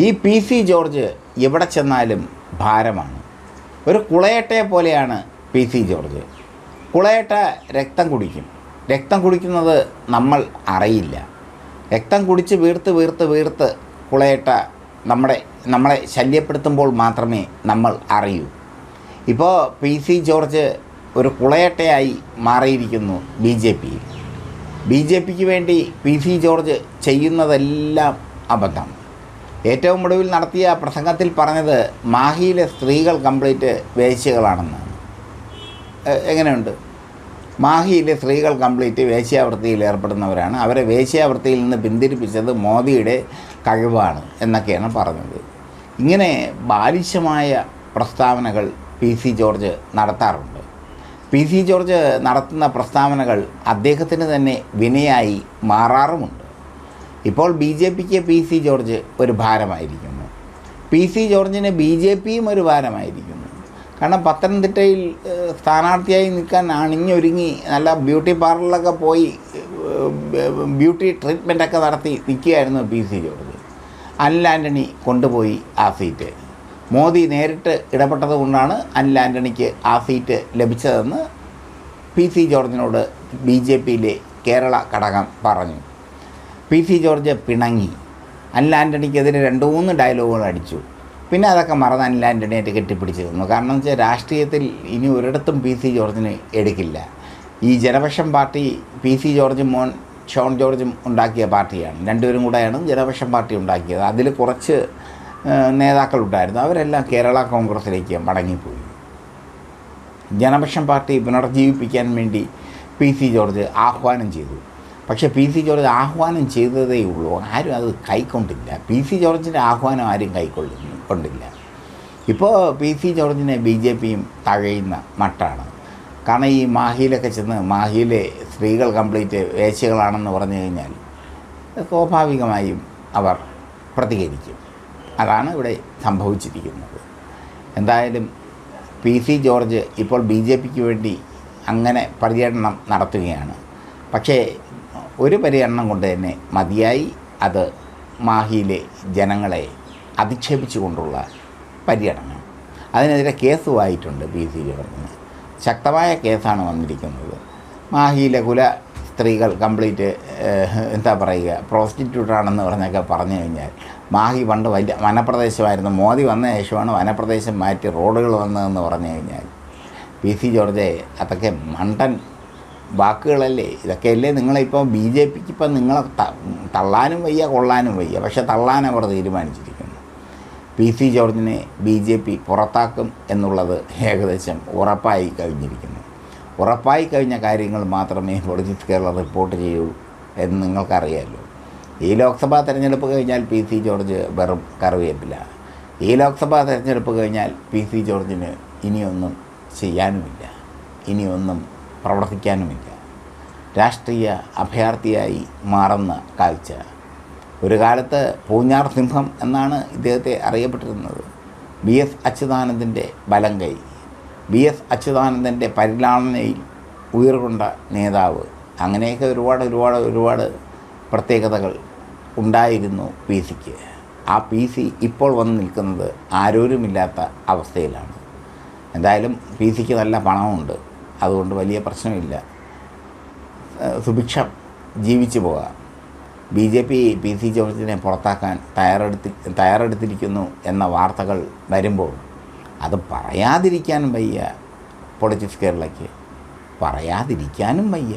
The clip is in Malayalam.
ഈ പി സി ജോർജ് എവിടെ ചെന്നാലും ഭാരമാണ്. ഒരു കുളയട്ടയെ പോലെയാണ് പി സി ജോർജ്. കുളയട്ട രക്തം കുടിക്കും. രക്തം കുടിക്കുന്നത് നമ്മൾ അറിയില്ല. രക്തം കുടിച്ച് വീർത്ത് വീർത്ത് വീർത്ത് കുളയട്ട നമ്മുടെ നമ്മളെ ശല്യപ്പെടുത്തുമ്പോൾ മാത്രമേ നമ്മൾ അറിയൂ. ഇപ്പോൾ പി സി ജോർജ് ഒരു കുളയട്ടയായി മാറിയിരിക്കുന്നു ബി ജെ പിയിൽ ബി ജെ പിക്ക് വേണ്ടി പി സി ജോർജ് ചെയ്യുന്നതെല്ലാം അബദ്ധം. ഏറ്റവും ഒടുവിൽ നടത്തിയ പ്രസംഗത്തിൽ പറഞ്ഞത് മാഹിയിലെ സ്ത്രീകൾ കംപ്ലീറ്റ് വേശ്യകളാണെന്ന്. എങ്ങനെയുണ്ട്? മാഹിയിലെ സ്ത്രീകൾ കംപ്ലീറ്റ് വേശ്യാവൃത്തിയിൽ ഏർപ്പെടുന്നവരാണ്. അവരെ വേശ്യാവൃത്തിയിൽ നിന്ന് പിന്തിരിപ്പിച്ചത് മോദിയുടെ കഴിവാണ് എന്നൊക്കെയാണ് പറഞ്ഞത്. ഇങ്ങനെ ബാലിശമായ പ്രസ്താവനകൾ പി സി ജോർജ് നടത്താറുണ്ട്. പി സി ജോർജ് നടത്തുന്ന പ്രസ്താവനകൾ അദ്ദേഹത്തിന് തന്നെ വിനയായി മാറാറുമുണ്ട്. ഇപ്പോൾ ബി ജെ പിക്ക് പി സി ജോർജ് ഒരു ഭാരമായിരിക്കുന്നു. പി സി ജോർജിന് ബി ജെ പിയും ഒരു ഭാരമായിരിക്കുന്നു. കാരണം പത്തനംതിട്ടയിൽ സ്ഥാനാർത്ഥിയായി നിൽക്കാൻ അണിഞ്ഞൊരുങ്ങി നല്ല ബ്യൂട്ടി പാർലറിലൊക്കെ പോയി ബ്യൂട്ടി ട്രീറ്റ്മെന്റൊക്കെ നടത്തി നിൽക്കുകയായിരുന്നു പി സി ജോർജ്. അനിൽ ആന്റണി കൊണ്ടുപോയി ആ സീറ്റ്. മോദി നേരിട്ട് ഇടപെട്ടത് കൊണ്ടാണ് അനിൽ ആന്റണിക്ക് ആ സീറ്റ് ലഭിച്ചതെന്ന് പി സി ജോർജിനോട് ബി ജെ പിയിലെ കേരള ഘടകം പറഞ്ഞു. പി സി ജോർജ് പിണങ്ങി. അനിൽ രണ്ട് മൂന്ന് ഡയലോഗുകൾ അടിച്ചു. പിന്നെ അതൊക്കെ മറന്ന് അനിൽ ആന്റണിയായിട്ട് കാരണം വെച്ചാൽ രാഷ്ട്രീയത്തിൽ ഇനി ഒരിടത്തും പി സി ജോർജിന് എടുക്കില്ല. ഈ ജനപക്ഷം പാർട്ടി പി സി ജോർജും മോൻ ഷോൺ ജോർജും ഉണ്ടാക്കിയ പാർട്ടിയാണ്. രണ്ടുപേരും കൂടെയാണ് ജനപക്ഷം പാർട്ടി ഉണ്ടാക്കിയത്. അതിൽ കുറച്ച് നേതാക്കളുണ്ടായിരുന്നു. അവരെല്ലാം കേരള കോൺഗ്രസിലേക്ക് മടങ്ങിപ്പോയി. ജനപക്ഷം പാർട്ടി പുനർജീവിപ്പിക്കാൻ വേണ്ടി പി സി ജോർജ് ആഹ്വാനം ചെയ്തു. പക്ഷേ പി സി ജോർജ് ആഹ്വാനം ചെയ്തതേ ഉള്ളൂ. ആരും അത് കൈക്കൊണ്ടില്ല. പി സി ജോർജിന്റെ ആഹ്വാനം ആരും കൈക്കൊള്ളുന്നു കൊണ്ടില്ല. ഇപ്പോൾ പി സി ജോർജിനെ ബി ജെ പിയും തഴയുന്ന മട്ടാണ്. കാരണം ഈ മാഹിയിലൊക്കെ ചെന്ന് മാഹിയിലെ സ്ത്രീകൾ കംപ്ലീറ്റ് വേശികളാണെന്ന് പറഞ്ഞു കഴിഞ്ഞാൽ സ്വാഭാവികമായും അവർ പ്രതികരിക്കും. അതാണ് ഇവിടെ സംഭവിച്ചിരിക്കുന്നത്. എന്തായാലും പി സി ജോർജ് ഇപ്പോൾ ബി ജെ പിക്ക് വേണ്ടി അങ്ങനെ പര്യടനം നടത്തുകയാണ്. പക്ഷേ ഒരു പര്യടനം കൊണ്ട് തന്നെ മതിയായി അത് മാഹിയിലെ ജനങ്ങളെ അധിക്ഷേപിച്ചുകൊണ്ടുള്ള പര്യടനം. അതിനെതിരെ കേസുമായിട്ടുണ്ട് പി സി ജോർജിന് ശക്തമായ കേസാണ് വന്നിരിക്കുന്നത്. മാഹിയിലെ കുല സ്ത്രീകൾ കംപ്ലീറ്റ് എന്താ പറയുക പ്രോസ്റ്റിറ്റ്യൂട്ടാണെന്ന് പറഞ്ഞൊക്കെ പറഞ്ഞു കഴിഞ്ഞാൽ മാഹി പണ്ട് വലിയ വനപ്രദേശമായിരുന്നു. മോദി വന്ന ശേഷമാണ് വനപ്രദേശം മാറ്റി റോഡുകൾ വന്നതെന്ന് പറഞ്ഞു കഴിഞ്ഞാൽ പി സി ജോർജെ അതൊക്കെ മണ്ടൻ വാക്കുകളല്ലേ? ഇതൊക്കെയല്ലേ നിങ്ങളിപ്പോൾ ബി ജെ പിക്ക് ഇപ്പം നിങ്ങളെ തള്ളാനും വയ്യ കൊള്ളാനും വയ്യ. പക്ഷെ തള്ളാൻ അവർ തീരുമാനിച്ചിരിക്കുന്നു. പി സി ജോർജിനെ ബി ജെ പി പുറത്താക്കും എന്നുള്ളത് ഏകദേശം ഉറപ്പായി കഴിഞ്ഞിരിക്കുന്നു. ഉറപ്പായി കഴിഞ്ഞ കാര്യങ്ങൾ മാത്രമേ പൊളിറ്റിക്സ് കേരള റിപ്പോർട്ട് ചെയ്യൂ എന്ന് നിങ്ങൾക്കറിയാമല്ലോ ഈ ലോക്സഭാ തെരഞ്ഞെടുപ്പ് കഴിഞ്ഞാൽ പി സി ജോർജ് വെറും കറിവേപ്പില്ല ഈ ലോക്സഭാ തെരഞ്ഞെടുപ്പ് കഴിഞ്ഞാൽ പി സി ജോർജിന് ഇനിയൊന്നും ചെയ്യാനുമില്ല. ഇനിയൊന്നും പ്രവർത്തിക്കാനുമില്ല. രാഷ്ട്രീയ അഭയാർത്ഥിയായി മാറുന്ന കാഴ്ച. ഒരു കാലത്ത് പൂഞ്ഞാർ സിംഹം എന്നാണ് ഇദ്ദേഹത്തെ അറിയപ്പെട്ടിരുന്നത്. V S. അച്യുതാനന്ദന്റെ ബലം കൈ. V S. അച്യുതാനന്ദന്റെ പരിലാളനയിൽ ഉയർകൊണ്ട നേതാവ്. അങ്ങനെയൊക്കെ ഒരുപാട് ഒരുപാട് ഒരുപാട് പ്രത്യേകതകൾ ഉണ്ടായിരുന്നു പി. സിക്ക്. ആ പി. സി ഇപ്പോൾ വന്ന് നിൽക്കുന്നത് ആരോരുമില്ലാത്ത അവസ്ഥയിലാണ്. എന്തായാലും പി. സിക്ക് നല്ല പണമുണ്ട്. അതുകൊണ്ട് വലിയ പ്രശ്നമില്ല. സുഭിക്ഷം ജീവിച്ചു പോകാം. B J P P C ജോർജിനെ പുറത്താക്കാൻ തയ്യാറെടുത്തി തയ്യാറെടുത്തിരിക്കുന്നു എന്ന വാർത്തകൾ വരുമ്പോൾ അത് പറയാതിരിക്കാനും വയ്യ പൊളിറ്റിക്സ് കേരളയ്ക്ക്. പറയാതിരിക്കാനും വയ്യ.